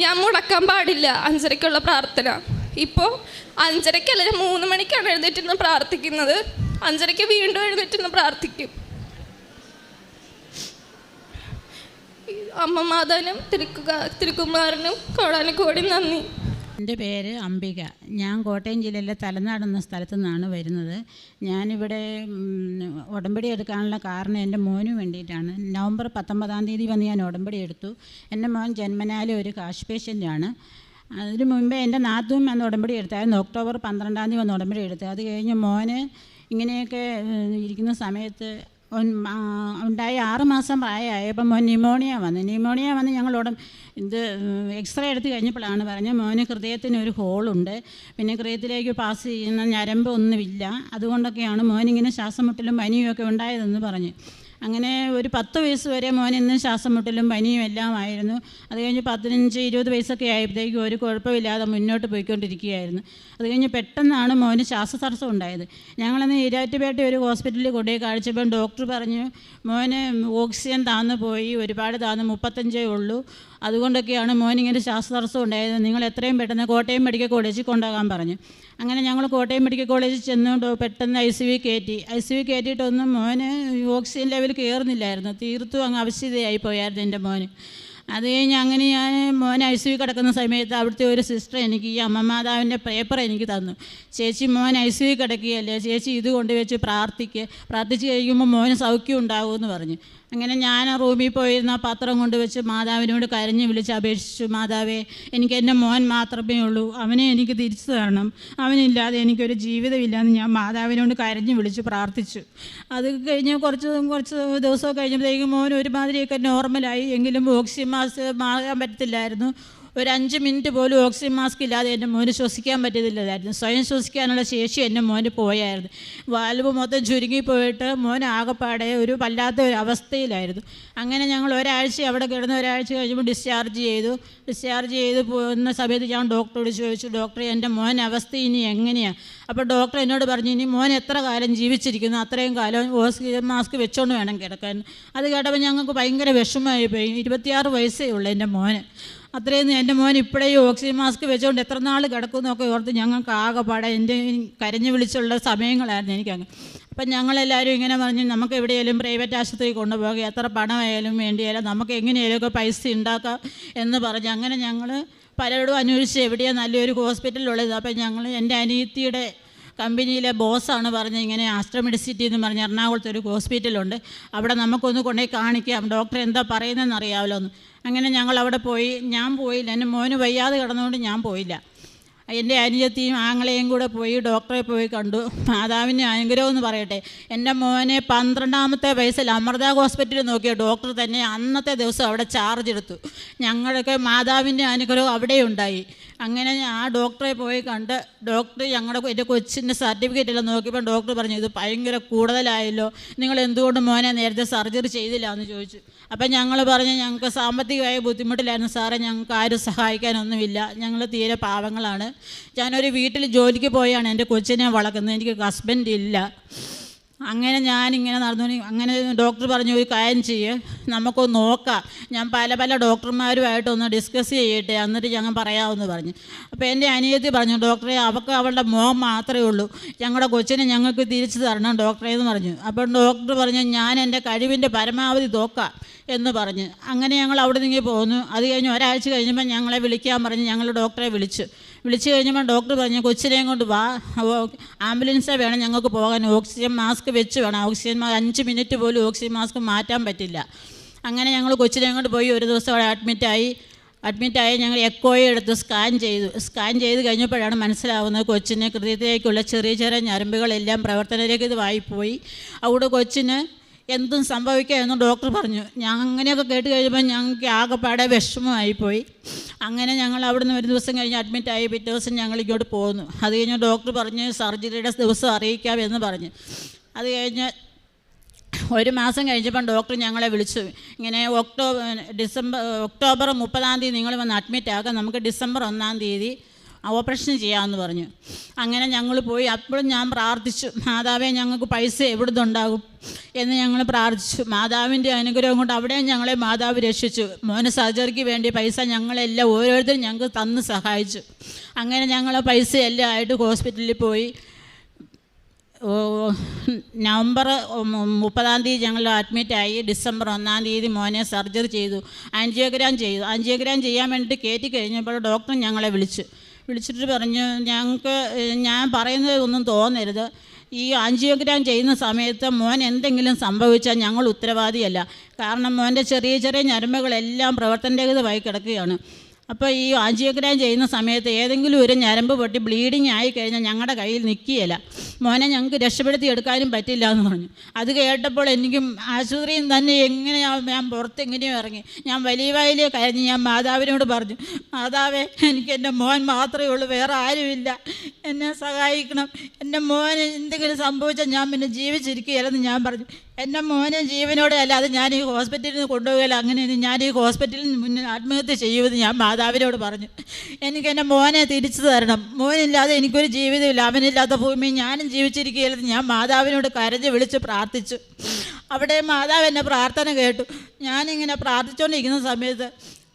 ഞാൻ മുടക്കാൻ പാടില്ല അഞ്ചരയ്ക്കുള്ള പ്രാർത്ഥന. ഇപ്പോൾ അഞ്ചരയ്ക്ക് അല്ലെങ്കിൽ മൂന്ന് മണിക്കാണ് എഴുന്നേറ്റിരുന്ന് പ്രാർത്ഥിക്കുന്നത്. അഞ്ചരയ്ക്ക് വീണ്ടും എഴുന്നേറ്റിരുന്ന് പ്രാർത്ഥിക്കും. അമ്മ മാതാവിനും തിരുക്കുക തിരുക്കുമാരനും കോടാനുകോടി നന്ദി. എന്റെ പേര് അംബിക. ഞാൻ കോട്ടയം ജില്ലയിലെ തലനാട് എന്ന സ്ഥലത്തു നിന്നാണ് വരുന്നത്. ഞാനിവിടെ ഉടമ്പടി എടുക്കാനുള്ള കാരണം എന്റെ മോനു വേണ്ടിയിട്ടാണ്. നവംബർ പത്തൊമ്പതാം തീയതി വന്ന് ഞാൻ ഉടമ്പടി എടുത്തു. എന്റെ മോൻ ജന്മനാലെ ഒരു കാശ് പേഷ്യന്റാണ്. അതിന് മുമ്പേ എന്റെ നാത്തും അന്ന് ഉടമ്പടി എടുത്തായിരുന്നു. ഒക്ടോബർ പന്ത്രണ്ടാം തീയതി വന്ന് ഉടമ്പടി എടുത്തു അത് കഴിഞ്ഞ് മോന് ഇങ്ങനെയൊക്കെ ഇരിക്കുന്ന സമയത്ത് ഉണ്ടായി ആറുമാസം പ്രായമായപ്പോൾ മോൻ ന്യൂമോണിയ വന്നു. ന്യൂമോണിയ വന്ന് ഞങ്ങൾ ഉടൻ ഇത് എക്സ്റേ എടുത്ത് കഴിഞ്ഞപ്പോഴാണ് പറഞ്ഞത് മോന് ഹൃദയത്തിന് ഒരു ഹോളുണ്ട്. പിന്നെ ഹൃദയത്തിലേക്ക് പാസ് ചെയ്യുന്ന ഞരമ്പ് ഒന്നുമില്ല അതുകൊണ്ടൊക്കെയാണ് മോനിങ്ങനെ ശ്വാസം മുട്ടലും പനിയും ഒക്കെ ഉണ്ടായതെന്ന് പറഞ്ഞു. അങ്ങനെ ഒരു പത്ത് വയസ്സ് വരെ മോൻ ഇന്ന് ശ്വാസം മുട്ടലും പനിയും എല്ലാം ആയിരുന്നു. അത് കഴിഞ്ഞ് പതിനഞ്ച് ഇരുപത് വയസ്സൊക്കെ ആയപ്പോഴത്തേക്കും ഒരു കുഴപ്പമില്ലാതെ മുന്നോട്ട് പോയിക്കൊണ്ടിരിക്കുകയായിരുന്നു. അത് കഴിഞ്ഞ് പെട്ടെന്നാണ് മോന് ശ്വാസതടസ്സം ഉണ്ടായത്. ഞങ്ങളന്ന് ഈരാറ്റുപേട്ട ഒരു ഹോസ്പിറ്റലിൽ കൊണ്ടുപോയി കാണിച്ചപ്പോൾ ഡോക്ടർ പറഞ്ഞു മോന് ഓക്സിജൻ താന്നു പോയി ഒരുപാട് താന്ന് മുപ്പത്തഞ്ചേ ഉള്ളൂ. അതുകൊണ്ടൊക്കെയാണ് മോനിങ്ങനെ ശ്വാസതടസ്സം ഉണ്ടായത്. നിങ്ങൾ എത്രയും പെട്ടെന്ന് കോട്ടയം മെഡിക്കൽ കോളേജിൽ കൊണ്ടുപോകാൻ പറഞ്ഞു. അങ്ങനെ ഞങ്ങൾ കോട്ടയം മെഡിക്കൽ കോളേജിൽ ചെന്നുകൊണ്ട് പെട്ടെന്ന് ഐ സി വി കയറ്റി. ഐ സി വി കയറ്റിയിട്ടൊന്നും മോന് ഓക്സിജൻ ലെവൽ കയറുന്നില്ലായിരുന്നു. തീർത്തും അങ്ങ് അവശതയായി പോയായിരുന്നു എന്റെ മോന്. അത് കഴിഞ്ഞ് അങ്ങനെ ഞാൻ മോൻ ഐ സി വി കിടക്കുന്ന സമയത്ത് അവിടുത്തെ ഒരു സിസ്റ്റർ എനിക്ക് ഈ അമ്മമാതാവിന്റെ പേപ്പർ എനിക്ക് തന്നു. ചേച്ചി മോൻ ഐ സി വി കിടക്കുകയല്ലേ? ചേച്ചി ഇത് കൊണ്ടുവച്ച് പ്രാർത്ഥിക്കുക പ്രാർത്ഥിച്ച് കഴിയുമ്പോൾ മോന് സൗഖ്യം ഉണ്ടാകുമെന്ന് പറഞ്ഞു. അങ്ങനെ ഞാൻ ആ റൂമിൽ പോയിരുന്ന പത്രം കൊണ്ടുവച്ച് മാതാവിനോട് കരഞ്ഞ് വിളിച്ച് അപേക്ഷിച്ചു മാതാവേ എനിക്ക് എന്റെ മോൻ മാത്രമേ ഉള്ളൂ അവനെ എനിക്ക് തിരിച്ചു തരണം അവനില്ലാതെ എനിക്കൊരു ജീവിതമില്ലാന്ന് ഞാൻ മാതാവിനോട് കരഞ്ഞ് വിളിച്ച് പ്രാർത്ഥിച്ചു അത് കഴിഞ്ഞ് കുറച്ച് കുറച്ച് ദിവസമൊക്കെ കഴിഞ്ഞപ്പോഴത്തേക്കും മോൻ ഒരുമാതിരിയൊക്കെ നോർമലായി എങ്കിലും ഓക്സിജൻ മാസ്ക് മാറാൻ പറ്റത്തില്ലായിരുന്നു ഒരു അഞ്ച് മിനിറ്റ് പോലും ഓക്സിജൻ മാസ്ക് ഇല്ലാതെ എന്റെ മോന് ശ്വസിക്കാൻ പറ്റത്തില്ലായിരുന്നു സ്വയം ശ്വസിക്കാനുള്ള ശേഷി എന്റെ മോന് പോയായിരുന്നു. വാൽവ് മൊത്തം ചുരുങ്ങി പോയിട്ട് മോൻ ആകെപ്പാടെ ഒരു വല്ലാത്ത ഒരു അവസ്ഥയിലായിരുന്നു. അങ്ങനെ ഞങ്ങൾ ഒരാഴ്ച അവിടെ കിടന്ന് ഒരാഴ്ച കഴിയുമ്പോൾ ഡിസ്ചാർജ് ചെയ്തു. ഡിസ്ചാർജ് ചെയ്ത് പോകുന്ന സമയത്ത് ഞാൻ ഡോക്ടറോട് ചോദിച്ചു ഡോക്ടർ എന്റെ മോൻ അവസ്ഥ ഇനി എങ്ങനെയാണ് അപ്പോൾ ഡോക്ടർ എന്നോട് പറഞ്ഞു ഇനി മോൻ എത്ര കാലം ജീവിച്ചിരിക്കുന്നു? അത്രയും കാലം ഓക്സിജൻ മാസ്ക് വെച്ചോണ്ട് വേണം കിടക്കാൻ. അത് കേട്ടപ്പോൾ ഞങ്ങൾക്ക് ഭയങ്കര വിഷമമായി പോയി. ഇരുപത്തിയാറ് വയസ്സേ ഉള്ളൂ എന്റെ മോന്. അത്രയും എന്റെ മോൻ ഇപ്പോഴേ ഓക്സിജൻ മാസ്ക് വെച്ചുകൊണ്ട് എത്ര നാൾ കിടക്കുമെന്നൊക്കെ ഓർത്ത് ഞങ്ങൾക്ക് ആകെപ്പാടെ എന്റെ കരഞ്ഞു വിളിച്ചുള്ള സമയങ്ങളായിരുന്നു എനിക്കങ്ങ്. അപ്പം ഞങ്ങളെല്ലാവരും ഇങ്ങനെ പറഞ്ഞ് നമുക്ക് എവിടെയെങ്കിലും പ്രൈവറ്റ് ആശുപത്രി കൊണ്ടുപോകുക എത്ര പണമായാലും വേണ്ടിയാലും നമുക്ക് എങ്ങനെയായാലുമൊക്കെ പൈസ ഉണ്ടാക്കാം എന്ന് പറഞ്ഞ് അങ്ങനെ ഞങ്ങൾ പലരോടും അന്വേഷിച്ച് എവിടെയാണ് നല്ലൊരു ഹോസ്പിറ്റലുള്ളത് അപ്പം ഞങ്ങൾ എന്റെ അനിയത്തിയുടെ കമ്പനിയിലെ ബോസാണ് പറഞ്ഞത് ഇങ്ങനെ ആസ്ട്രമെഡിസിറ്റി എന്ന് പറഞ്ഞ് എറണാകുളത്ത് ഒരു ഹോസ്പിറ്റലുണ്ട്. അവിടെ നമുക്കൊന്ന് കൊണ്ടുപോയി കാണിക്കാം. ഡോക്ടർ എന്താ പറയുന്നതെന്ന് അറിയാമല്ലോ എന്ന് അങ്ങനെ ഞങ്ങൾ അവിടെ പോയി. ഞാൻ പോയില്ല. എന്റെ മോന് വയ്യാതെ കിടന്നുകൊണ്ട് ഞാൻ പോയില്ല. എന്റെ അനിയത്തിയും ആങ്ങളെയും കൂടെ പോയി ഡോക്ടറെ പോയി കണ്ടു. മാതാവിന്റെ അനുഗ്രഹം എന്ന് പറയട്ടെ. എന്റെ മോനെ പന്ത്രണ്ടാമത്തെ വയസ്സിൽ അമൃത ഹോസ്പിറ്റലിൽ നോക്കിയ ഡോക്ടർ തന്നെ അന്നത്തെ ദിവസം അവിടെ ചാർജ് എടുത്തു. ഞങ്ങളൊക്കെ മാതാവിന്റെ അനുഗ്രഹം അവിടെ ഉണ്ടായി അങ്ങനെ ആ ഡോക്ടറെ പോയി കണ്ട് ഡോക്ടർ ഞങ്ങളുടെ എന്റെ കൊച്ചിന്റെ സർട്ടിഫിക്കറ്റ് എല്ലാം നോക്കിയപ്പോൾ ഡോക്ടർ പറഞ്ഞു ഇത് ഭയങ്കര കൂടുതലായല്ലോ. നിങ്ങൾ എന്തുകൊണ്ട് മോനെ നേരത്തെ സർജറി ചെയ്തില്ല? എന്ന് ചോദിച്ചു. അപ്പം ഞങ്ങൾ പറഞ്ഞു ഞങ്ങൾക്ക് സാമ്പത്തികമായ ബുദ്ധിമുട്ടിലായിരുന്നു സാറേ. ഞങ്ങൾക്ക് ആരും സഹായിക്കാനൊന്നുമില്ല. ഞങ്ങൾ തീരെ പാവങ്ങളാണ്. ഞാനൊരു വീട്ടിൽ ജോലിക്ക് പോയാണ്. എന്റെ കൊച്ചിനെ വളർക്കുന്നത് എനിക്ക് ഹസ്ബൻഡ് ഇല്ല. അങ്ങനെ ഞാനിങ്ങനെ നടന്നു. അങ്ങനെ ഡോക്ടർ പറഞ്ഞു ഒരു കാര്യം ചെയ്യ്. നമുക്കൊന്ന് നോക്കാം. ഞാൻ പല പല ഡോക്ടർമാരുമായിട്ടൊന്ന് ഡിസ്കസ് ചെയ്യട്ടെ. എന്നിട്ട് ഞങ്ങൾ പറയാമെന്ന് പറഞ്ഞു. അപ്പോൾ എന്റെ അനിയത്തി പറഞ്ഞു ഡോക്ടറെ അവൾക്ക് അവളുടെ മോൻ മാത്രമേ ഉള്ളൂ. ഞങ്ങളുടെ കൊച്ചിനെ ഞങ്ങൾക്ക് തിരിച്ചു തരണം ഡോക്ടറെ എന്ന് പറഞ്ഞു. അപ്പോൾ ഡോക്ടർ പറഞ്ഞു ഞാൻ എന്റെ കഴിവിന്റെ പരമാവധി നോക്കാം എന്ന് പറഞ്ഞു. അങ്ങനെ ഞങ്ങൾ അവിടെ നിന്ന് പോന്നു. അത് കഴിഞ്ഞ് ഒരാഴ്ച കഴിഞ്ഞപ്പോൾ ഞങ്ങളെ വിളിക്കാൻ പറഞ്ഞ് ഞങ്ങൾ ഡോക്ടറെ വിളിച്ചു. വിളിച്ചു കഴിഞ്ഞപ്പോൾ ഡോക്ടർ പറഞ്ഞു കൊച്ചിനെയും കൊണ്ട് വാ ആംബുലൻസേ വേണം ഞങ്ങൾക്ക് പോകാൻ. ഓക്സിജൻ മാസ്ക് വെച്ച് വേണം. ഓക്സിജൻ അഞ്ച് മിനിറ്റ് പോലും ഓക്സിജൻ മാസ്ക് മാറ്റാൻ പറ്റില്ല. അങ്ങനെ ഞങ്ങൾ കൊച്ചിനെയും കൊണ്ട് പോയി ഒരു ദിവസം അവിടെ അഡ്മിറ്റായി അഡ്മിറ്റായി ഞങ്ങൾ എക്കോയെ എടുത്ത് സ്കാൻ ചെയ്തു. സ്കാൻ ചെയ്ത് കഴിഞ്ഞപ്പോഴാണ് മനസ്സിലാവുന്നത് കൊച്ചിന് ഹൃദയത്തിലേക്കുള്ള ചെറിയ ചെറിയ ഞരമ്പുകളെല്ലാം പ്രവർത്തനരഹിതമായി പോയി. അവിടെ കൊച്ചിന് എന്തും സംഭവിക്കുക എന്ന് ഡോക്ടർ പറഞ്ഞു. ഞാൻ അങ്ങനെയൊക്കെ കേട്ട് കഴിയുമ്പോൾ ഞങ്ങൾക്ക് ആകെപ്പാടെ വിഷമമായിപ്പോയി. അങ്ങനെ ഞങ്ങൾ അവിടുന്ന് ഒരു ദിവസം കഴിഞ്ഞ് അഡ്മിറ്റായി പിറ്റേ ദിവസം ഞങ്ങൾ ഇങ്ങോട്ട് പോന്നു. അത് കഴിഞ്ഞ് ഡോക്ടർ പറഞ്ഞ് സർജറിയുടെ ദിവസം അറിയിക്കാം എന്ന് പറഞ്ഞ്. അത് കഴിഞ്ഞ് ഒരു മാസം കഴിഞ്ഞപ്പം ഡോക്ടർ ഞങ്ങളെ വിളിച്ചു. ഇങ്ങനെ ഒക്ടോബർ ഡിസംബർ ഒക്ടോബർ മുപ്പതാം തീയതി നിങ്ങൾ വന്ന് അഡ്മിറ്റ് ആക്കാം. നമുക്ക് ഡിസംബർ ഒന്നാം തീയതി ഓപ്പറേഷൻ ചെയ്യാമെന്ന് പറഞ്ഞു. അങ്ങനെ ഞങ്ങൾ പോയി. അപ്പോഴും ഞാൻ പ്രാർത്ഥിച്ചു മാതാവേ ഞങ്ങൾക്ക് പൈസ എവിടുന്ന് ഉണ്ടാകും എന്ന് ഞങ്ങൾ പ്രാർത്ഥിച്ചു. മാതാവിന്റെ അനുഗ്രഹം കൊണ്ട് അവിടെയും ഞങ്ങളെ മാതാവ് രക്ഷിച്ചു. മോന് സർജറിക്ക് വേണ്ടി പൈസ ഞങ്ങളെല്ലാം ഓരോരുത്തരും ഞങ്ങൾക്ക് തന്ന് സഹായിച്ചു. അങ്ങനെ ഞങ്ങൾ പൈസ എല്ലാം ആയിട്ട് ഹോസ്പിറ്റലിൽ പോയി. നവംബർ മുപ്പതാം തീയതി ഞങ്ങൾ അഡ്മിറ്റായി ഡിസംബർ ഒന്നാം തീയതി മോനെ സർജറി ചെയ്തു. ആൻജിയോഗ്രാം ചെയ്തു. ആൻജിയോഗ്രാം ചെയ്യാൻ വേണ്ടിയിട്ട് കയറ്റി കഴിഞ്ഞപ്പോൾ ഡോക്ടർ ഞങ്ങളെ വിളിച്ചു. വിളിച്ചിട്ട് പറഞ്ഞു ഞങ്ങൾക്ക് ഞാൻ പറയുന്നത് ഒന്നും തോന്നരുത്. ഈ ആഞ്ചിയോഗ്രാം ചെയ്യുന്ന സമയത്ത് മോൻ എന്തെങ്കിലും സംഭവിച്ചാൽ ഞങ്ങൾ ഉത്തരവാദിയല്ല. കാരണം മോന്റെ ചെറിയ ചെറിയ ഞരമ്പുകളെല്ലാം പ്രവർത്തനരഹിതമായി കിടക്കുകയാണ്. അപ്പോൾ ഈ ആഞ്ചിയോഗ്രാം ചെയ്യുന്ന സമയത്ത് ഏതെങ്കിലും ഒരു ഞരമ്പ് പൊട്ടി ബ്ലീഡിങ് ആയി കഴിഞ്ഞാൽ ഞങ്ങളുടെ കയ്യിൽ നിൽക്കുകയില്ല മോനെ ഞങ്ങൾക്ക് രക്ഷപ്പെടുത്തി എടുക്കാനും പറ്റില്ല എന്ന് പറഞ്ഞു. അത് കേട്ടപ്പോൾ എനിക്കും ആശുപത്രിയിൽ തന്നെ എങ്ങനെയാ ഞാൻ പുറത്ത് എങ്ങനെയോ ഇറങ്ങി. ഞാൻ വലിയ വായിലേ കരഞ്ഞ് ഞാൻ മാതാവിനോട് പറഞ്ഞു മാതാവേ എനിക്ക് എന്റെ മോൻ മാത്രമേ ഉള്ളൂ വേറെ ആരുമില്ല. എന്നെ സഹായിക്കണം. എന്റെ മോൻ എന്തെങ്കിലും സംഭവിച്ചാൽ ഞാൻ പിന്നെ ജീവിച്ചിരിക്കുകയില്ലെന്ന് ഞാൻ പറഞ്ഞു. എന്റെ മോനെ ജീവനോടെ അല്ലാതെ ഞാൻ ഈ ഹോസ്പിറ്റലിൽ നിന്ന് കൊണ്ടുപോകില്ല അങ്ങനെ ഞാൻ ഈ ഹോസ്പിറ്റലിൽ മുന്നിൽ ആത്മഹത്യ ചെയ്യുമെന്ന് ഞാൻ മാതാവിനോട് പറഞ്ഞു. എനിക്ക് എന്റെ മോനെ തിരിച്ചു തരണം. മോനില്ലാതെ എനിക്കൊരു ജീവിതമില്ല അവനില്ലാത്ത ഭൂമി ഞാനും ജീവിച്ചിരിക്കുകയില്ലെന്ന് ഞാൻ മാതാവിനോട് കരഞ്ഞ് വിളിച്ച് പ്രാർത്ഥിച്ചു. അവിടെ മാതാവ് എന്റെ പ്രാർത്ഥന കേട്ടു. ഞാനിങ്ങനെ പ്രാർത്ഥിച്ചുകൊണ്ടിരിക്കുന്ന സമയത്ത്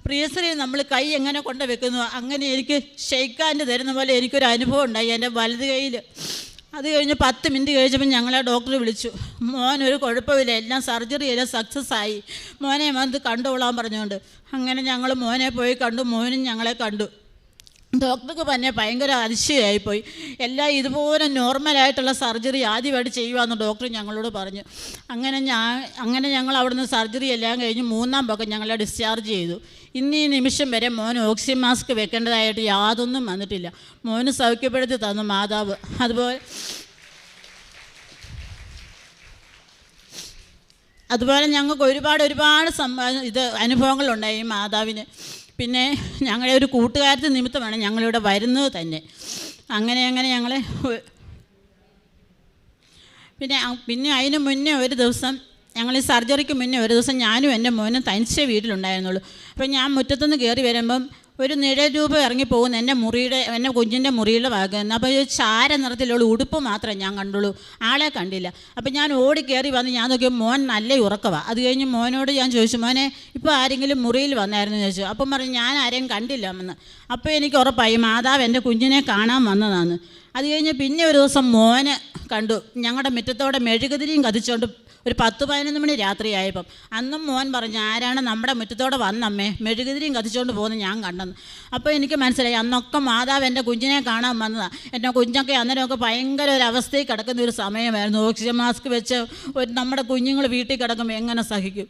ഫ്രീസറിൽ നമ്മൾ കൈ എങ്ങനെ കൊണ്ടുവെക്കുന്നു? അങ്ങനെ എനിക്ക് ഷെയ്ക്കാന്റെ തരുന്ന പോലെ എനിക്കൊരു അനുഭവം ഉണ്ടായി എന്റെ വലത് കൈയിൽ അത് കഴിഞ്ഞ് പത്ത് മിനിറ്റ് കഴിച്ചപ്പോൾ ഞങ്ങളെ ഡോക്ടർ വിളിച്ചു. മോൻ ഒരു കുഴപ്പമില്ല എല്ലാം സർജറി എല്ലാം സക്സസ് ആയി. മോനെ വന്ന് കണ്ടുകൊള്ളാൻ പറഞ്ഞുകൊണ്ട്. അങ്ങനെ ഞങ്ങൾ മോനെ പോയി കണ്ടു മോനും ഞങ്ങളെ കണ്ടു. ഡോക്ടർക്ക് തന്നെ ഭയങ്കര അതിശയമായിപ്പോയി. എല്ലാം ഇതുപോലെ നോർമലായിട്ടുള്ള സർജറി ആദ്യമായിട്ട് ചെയ്യുവാന്ന് ഡോക്ടർ ഞങ്ങളോട് പറഞ്ഞു. അങ്ങനെ ഞാൻ അങ്ങനെ ഞങ്ങൾ അവിടുന്ന് സർജറി എല്ലാം കഴിഞ്ഞ് മൂന്നാം പക്കം ഞങ്ങളെ ഡിസ്ചാർജ് ചെയ്തു. ഇന്ന് ഈ നിമിഷം വരെ മോൻ ഓക്സിജൻ മാസ്ക് വെക്കേണ്ടതായിട്ട് യാതൊന്നും വന്നിട്ടില്ല. മോന് സൗഖ്യപ്പെടുത്തി തന്നു മാതാവ്. അതുപോലെ അതുപോലെ ഞങ്ങൾക്ക് ഒരുപാട് ഒരുപാട് സം ഇത് അനുഭവങ്ങളുണ്ടായി ഈ മാതാവിന്. പിന്നെ ഞങ്ങളെ ഒരു കൂട്ടുകാരത്തെ നിമിത്തമാണ് ഞങ്ങളിവിടെ വരുന്നത് തന്നെ. അങ്ങനെ അങ്ങനെ ഞങ്ങളെ പിന്നെ പിന്നെ അതിന് മുന്നേ ഒരു ദിവസം ഞങ്ങൾ ഈ സർജറിക്ക് മുന്നേ ഒരു ദിവസം ഞാനും എന്റെ മോനും തനിച്ചേ വീട്ടിലുണ്ടായിരുന്നുള്ളൂ. അപ്പോൾ ഞാൻ മുറ്റത്തുനിന്ന് കയറി വരുമ്പം ഒരു നിഴൽ രൂപ ഇറങ്ങി പോകുന്ന എന്റെ മുറിയുടെ എന്റെ കുഞ്ഞിന്റെ മുറിയുടെ ഭാഗം അപ്പോൾ ഒരു ചാര നിറത്തിലുള്ള ഉടുപ്പ് മാത്രമേ ഞാൻ കണ്ടുള്ളൂ. ആളെ കണ്ടില്ല. അപ്പോൾ ഞാൻ ഓടി കയറി വന്ന് ഞാൻ നോക്കിയ മോൻ നല്ല ഉറക്കമാണ് അത് കഴിഞ്ഞ് മോനോട് ഞാൻ ചോദിച്ചു മോനെ ഇപ്പോൾ ആരെങ്കിലും മുറിയിൽ വന്നായിരുന്നു? ചോദിച്ചു. അപ്പം പറഞ്ഞു ഞാൻ ആരെയും കണ്ടില്ല എന്ന് അപ്പോൾ എനിക്ക് ഉറപ്പായി മാതാവ് എന്റെ കുഞ്ഞിനെ കാണാൻ വന്നതാണ് അത് കഴിഞ്ഞ് പിന്നെ ഒരു ദിവസം മോന് കണ്ടു. ഞങ്ങളുടെ മുറ്റത്തോടെ മെഴുകുതിരിയും കത്തിച്ചുകൊണ്ട് ഒരു പത്ത് പതിനൊന്ന് മണി രാത്രിയായപ്പം അന്നും മോൻ പറഞ്ഞു ആരാണ് നമ്മുടെ മുറ്റത്തോടെ വന്നമ്മേ? മെഴുകുതിരിയും കത്തിച്ചുകൊണ്ട് പോകുന്നത് ഞാൻ കണ്ടെന്ന്. അപ്പോൾ എനിക്ക് മനസ്സിലായി അന്നൊക്കെ മാതാവ് എന്റെ കുഞ്ഞിനെ കാണാൻ വന്നതാണ് എന്റെ കുഞ്ഞൊക്കെ അന്നേരമൊക്കെ ഭയങ്കര ഒരു അവസ്ഥയിൽ കിടക്കുന്ന ഒരു സമയമായിരുന്നു. ഓക്സിജൻ മാസ്ക് വെച്ച് ഒരു നമ്മുടെ കുഞ്ഞുങ്ങൾ വീട്ടിൽ കിടക്കുമ്പോൾ എങ്ങനെ സഹിക്കും?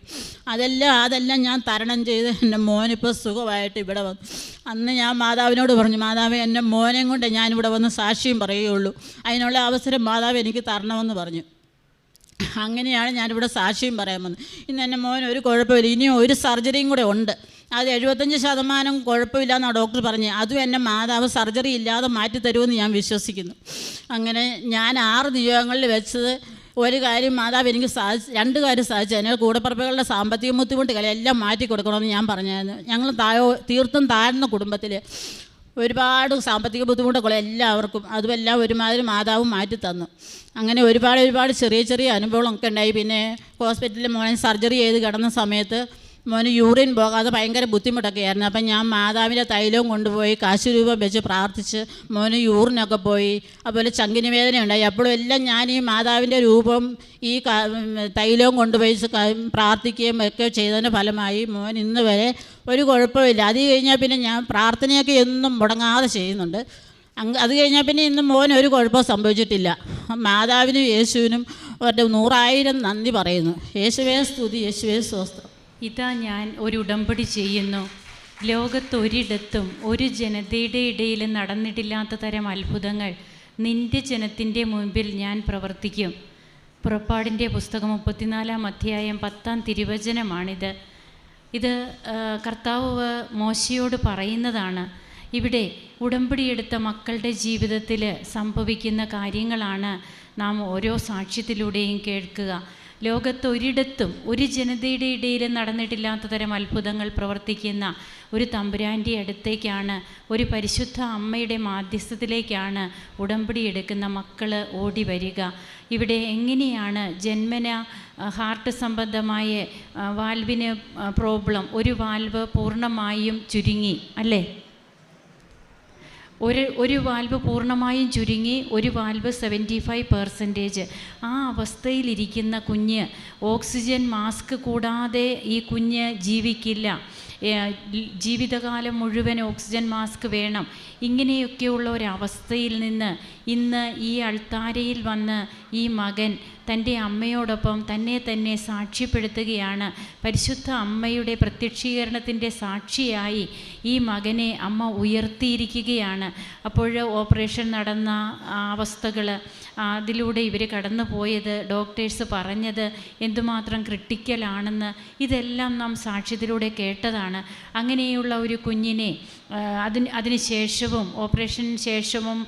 അതെല്ലാം അതെല്ലാം ഞാൻ തരണം ചെയ്ത് എന്റെ മോനിപ്പോൾ സുഖമായിട്ട് ഇവിടെ വന്നു. അന്ന് ഞാൻ മാതാവിനോട് പറഞ്ഞു മാതാവ് എന്റെ മോനെയും കൊണ്ട് ഞാനിവിടെ വന്ന് സാക്ഷ്യം പറയുകയുള്ളൂ. അതിനുള്ള അവസരം മാതാവ് എനിക്ക് തരണമെന്ന് പറഞ്ഞു. അങ്ങനെയാണ് ഞാനിവിടെ സാക്ഷ്യം പറയാൻ വന്നത്. ഇന്ന് എന്റെ മോൻ ഒരു കുഴപ്പമില്ല. ഇനിയും ഒരു സർജറിയും കൂടെ ഉണ്ട്. അത് എഴുപത്തഞ്ച് ശതമാനം കുഴപ്പമില്ല എന്നാണ് ഡോക്ടർ പറഞ്ഞത് അതും എന്റെ മാതാവ് സർജറി ഇല്ലാതെ മാറ്റി തരുമെന്ന് ഞാൻ വിശ്വസിക്കുന്നു. അങ്ങനെ ഞാൻ ആറ് നിയോഗങ്ങളിൽ വെച്ചത് ഒരു കാര്യം മാതാവ് എനിക്ക് സാധിച്ച് രണ്ട് കാര്യം സാധിച്ചു. അതിനാൽ കൂടപ്പറപ്പുകളുടെ സാമ്പത്തിക ബുദ്ധിമുട്ടുകളെല്ലാം മാറ്റി കൊടുക്കണമെന്ന് ഞാൻ പറഞ്ഞായിരുന്നു. ഞങ്ങൾ താഴോ തീർത്തും താഴ്ന്ന കുടുംബത്തിൽ ഒരുപാട് സാമ്പത്തിക ബുദ്ധിമുട്ടുകൾ എല്ലാവർക്കും. അതുമെല്ലാം ഒരുമാതിരി മാതാവ് മാറ്റി തന്നു. അങ്ങനെ ഒരുപാട് ഒരുപാട് ചെറിയ ചെറിയ അനുഭവങ്ങളൊക്കെ ഉണ്ടായി. പിന്നെ ഹോസ്പിറ്റലിൽ മോനെ സർജറി ചെയ്ത് കിടന്ന സമയത്ത് മോന് യൂറിൻ പോകാതെ ഭയങ്കര ബുദ്ധിമുട്ടൊക്കെ ആയിരുന്നു. അപ്പം ഞാൻ മാതാവിന്റെ തൈലവും കൊണ്ടുപോയി കാശ് രൂപം വെച്ച് പ്രാർത്ഥിച്ച് മോന് യൂറിനൊക്കെ പോയി. അതുപോലെ ചങ്കിന് വേദന ഉണ്ടായി. അപ്പോഴും എല്ലാം ഞാൻ ഈ മാതാവിന്റെ രൂപം ഈ തൈലവും കൊണ്ടുപോയി പ്രാർത്ഥിക്കുകയും ഒക്കെ ചെയ്തതിന്റെ ഫലമായി മോൻ ഇന്ന് വരെ ഒരു കുഴപ്പമില്ല അത് കഴിഞ്ഞാൽ പിന്നെ ഞാൻ പ്രാർത്ഥനയൊക്കെ എന്നും മുടങ്ങാതെ ചെയ്യുന്നുണ്ട്. അങ്ങ് അത് കഴിഞ്ഞാൽ പിന്നെ ഇന്ന് മോൻ ഒരു കുഴപ്പവും സംഭവിച്ചിട്ടില്ല. മാതാവിനും യേശുവിനും അവരുടെ നൂറായിരം നന്ദി പറയുന്നു. യേശുവേ സ്തുതി യേശുവേ സ്വസ്ത്രം ഇതാ ഞാൻ ഒരു ഉടമ്പടി ചെയ്യുന്നു. ലോകത്തൊരിടത്തും ഒരു ജനതയുടെ ഇടയിൽ നടന്നിട്ടില്ലാത്ത തരം അത്ഭുതങ്ങൾ നിന്റെ ജനത്തിന്റെ മുൻപിൽ ഞാൻ പ്രവർത്തിക്കും. പുറപ്പാടിന്റെ പുസ്തകം മുപ്പത്തിനാലാം അധ്യായം പത്താം തിരുവചനമാണിത്. ഇത് കർത്താവ് മോശയോട് പറയുന്നതാണ്. ഇവിടെ ഉടമ്പടിയെടുത്ത മക്കളുടെ ജീവിതത്തിൽ സംഭവിക്കുന്ന കാര്യങ്ങളാണ് നാം ഓരോ സാക്ഷ്യത്തിലൂടെയും കേൾക്കുക. ലോകത്തൊരിടത്തും ഒരു ജനതയുടെ ഇടയിൽ നടന്നിട്ടില്ലാത്ത തരം അത്ഭുതങ്ങൾ പ്രവർത്തിക്കുന്ന ഒരു തമ്പുരാന്റെ അടുത്തേക്കാണ് ഒരു പരിശുദ്ധ അമ്മയുടെ മാധ്യസ്ഥത്തിലേക്കാണ് ഉടമ്പടി എടുക്കുന്ന മക്കൾ ഓടി വരിക. ഇവിടെ എങ്ങനെയാണ് ജന്മന ഹാർട്ട് സംബന്ധമായ വാൽവിന് പ്രോബ്ലം ഒരു വാൽവ് പൂർണമായും ചുരുങ്ങി അല്ലേ? ഒരു ഒരു വാൽവ് പൂർണമായും ചുരുങ്ങി ഒരു വാൽവ് സെവന്റി ഫൈവ് പെർസെന്റേജ് ആ അവസ്ഥയിലിരിക്കുന്ന കുഞ്ഞ് ഓക്സിജൻ മാസ്ക് കൂടാതെ ഈ കുഞ്ഞ് ജീവിക്കില്ല. ജീവിതകാലം മുഴുവൻ ഓക്സിജൻ മാസ്ക് വേണം. ഇങ്ങനെയൊക്കെയുള്ള ഒരവസ്ഥയിൽ നിന്ന് ഇന്ന് ഈ അൾത്താരയിൽ വന്ന് ഈ മകൻ തന്റെ അമ്മയോടൊപ്പം തന്നെ തന്നെ സാക്ഷ്യപ്പെടുത്തുകയാണ്. പരിശുദ്ധ അമ്മയുടെ പ്രത്യക്ഷീകരണത്തിന്റെ സാക്ഷിയായി ഈ മകനെ അമ്മ ഉയർത്തിയിരിക്കുകയാണ്. അപ്പോൾ ഓപ്പറേഷൻ നടന്ന അവസ്ഥകൾ അതിലൂടെ ഇവർ കടന്നു പോയത് ഡോക്ടേഴ്സ് പറഞ്ഞത് എന്തുമാത്രം ക്രിട്ടിക്കലാണെന്ന് ഇതെല്ലാം നാം സാക്ഷ്യത്തിലൂടെ കേട്ടതാണ്. അങ്ങനെയുള്ള ഒരു കുഞ്ഞിനെ അതിന് അതിന് ശേഷവും ഓപ്പറേഷന് ശേഷവും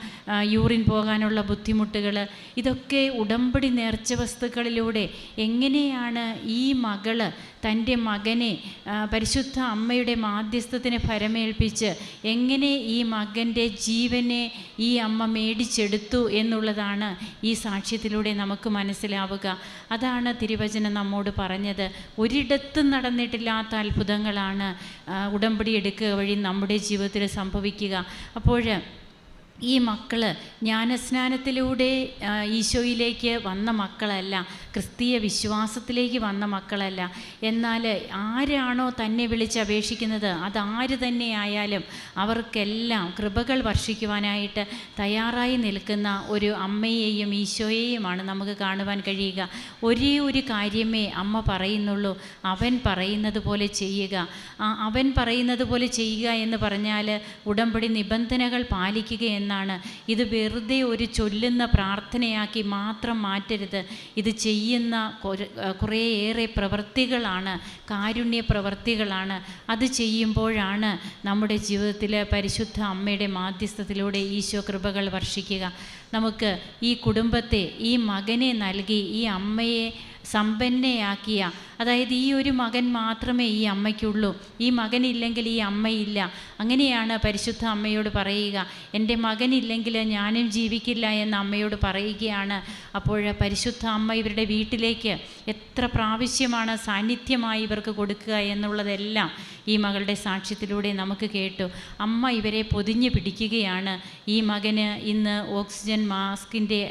യൂറിൻ പോകാനുള്ള ബുദ്ധിമുട്ടുകൾ ഇതൊക്കെ ഉടമ്പടി നേർച്ച വസ്തുക്കളിലൂടെ എങ്ങനെയാണ് ഈ മകൾ തന്റെ മകനെ പരിശുദ്ധ അമ്മയുടെ മാധ്യസ്ഥത്തിന് ഫരമേൽപ്പിച്ച് എങ്ങനെ ഈ മകന്റെ ജീവനെ ഈ അമ്മ മേടിച്ചെടുത്തു എന്നുള്ളതാണ് ഈ സാക്ഷ്യത്തിലൂടെ നമുക്ക് മനസ്സിലാവുക. അതാണ് തിരുവചനം നമ്മോട് പറഞ്ഞത്. ഒരിടത്തും നടന്നിട്ടില്ലാത്ത അത്ഭുതങ്ങളാണ് ഉടമ്പടി എടുക്കുക വഴി നമ്മുടെ ജീവിതത്തിൽ സംഭവിക്കുക. അപ്പോൾ ഈ മക്കൾ ജ്ഞാനസ്നാനത്തിലൂടെ ഈശോയിലേക്ക് വന്ന മക്കളല്ല ക്രിസ്തീയ വിശ്വാസത്തിലേക്ക് വന്ന മക്കളല്ല. എന്നാൽ ആരാണോ തന്നെ വിളിച്ച് അപേക്ഷിക്കുന്നത് അതാര് തന്നെ ആയാലും അവർക്കെല്ലാം കൃപകൾ വർഷിക്കുവാനായിട്ട് തയ്യാറായി നിൽക്കുന്ന ഒരു അമ്മയെയും ഈശോയെയുമാണ് നമുക്ക് കാണുവാൻ കഴിയുക. ഒരേ ഒരു കാര്യമേ അമ്മ പറയുന്നുള്ളൂ അവൻ പറയുന്നത് പോലെ ചെയ്യുക. അവൻ പറയുന്നത് പോലെ ചെയ്യുക എന്ന് പറഞ്ഞാൽ ഉടമ്പടി നിബന്ധനകൾ പാലിക്കുക എന്നാണ്. ഇത് വെറുതെ ഒരു ചൊല്ലുന്ന പ്രാർത്ഥനയാക്കി മാത്രം മാറ്റരുത്. ഇത് ചെയ്യുന്ന കുറേ- കുറേയേറെ പ്രവൃത്തികളാണ് കാരുണ്യ പ്രവൃത്തികളാണ് അത് ചെയ്യുമ്പോഴാണ് നമ്മുടെ ജീവിതത്തിൽ പരിശുദ്ധ അമ്മയുടെ മാധ്യസ്ഥത്തിലൂടെ ഈശോ കൃപകൾ വർഷിക്കുക. നമുക്ക് ഈ കുടുംബത്തെ ഈ മകനെ നൽകി ഈ അമ്മയെ സമ്പന്നയാക്കിയ. അതായത് ഈ ഒരു മകൻ മാത്രമേ ഈ അമ്മയ്ക്കുള്ളൂ. ഈ മകനില്ലെങ്കിൽ ഈ അമ്മയില്ല. അങ്ങനെയാണ് പരിശുദ്ധ അമ്മയോട് പറയുക. എന്റെ മകനില്ലെങ്കിൽ ഞാനും ജീവിക്കില്ല എന്ന് അമ്മയോട് പറയുകയാണ്. അപ്പോൾ പരിശുദ്ധ അമ്മ ഇവരുടെ വീട്ടിലേക്ക് എത്ര പ്രാവശ്യമാണ് സാന്നിധ്യമായി ഇവർക്ക് കൊടുക്കുക എന്നുള്ളതെല്ലാം ഈ മകളുടെ സാക്ഷ്യത്തിലൂടെ നമുക്ക് കേട്ടു. അമ്മ ഇവരെ പൊതിഞ്ഞു പിടിക്കുകയാണ്. ഈ മകന് ഇന്ന് ഓക്സിജൻ മാസ്കിന്റെ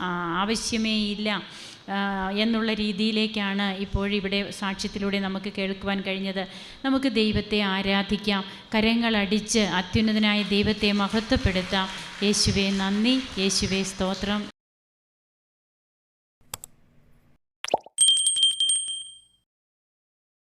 ആവശ്യമേ ഇല്ല. എന്നുള്ള രീതിയിലേക്കാണ് ഇപ്പോഴിവിടെ സാക്ഷ്യത്തിലൂടെ നമുക്ക് കേൾക്കുവാൻ കഴിഞ്ഞത്. നമുക്ക് ദൈവത്തെ ആരാധിക്കാം. കരങ്ങളടിച്ച് അത്യുന്നതനായ ദൈവത്തെ മഹത്വപ്പെടുത്താം. യേശുവെ നന്ദി. യേശുവെ സ്തോത്രം.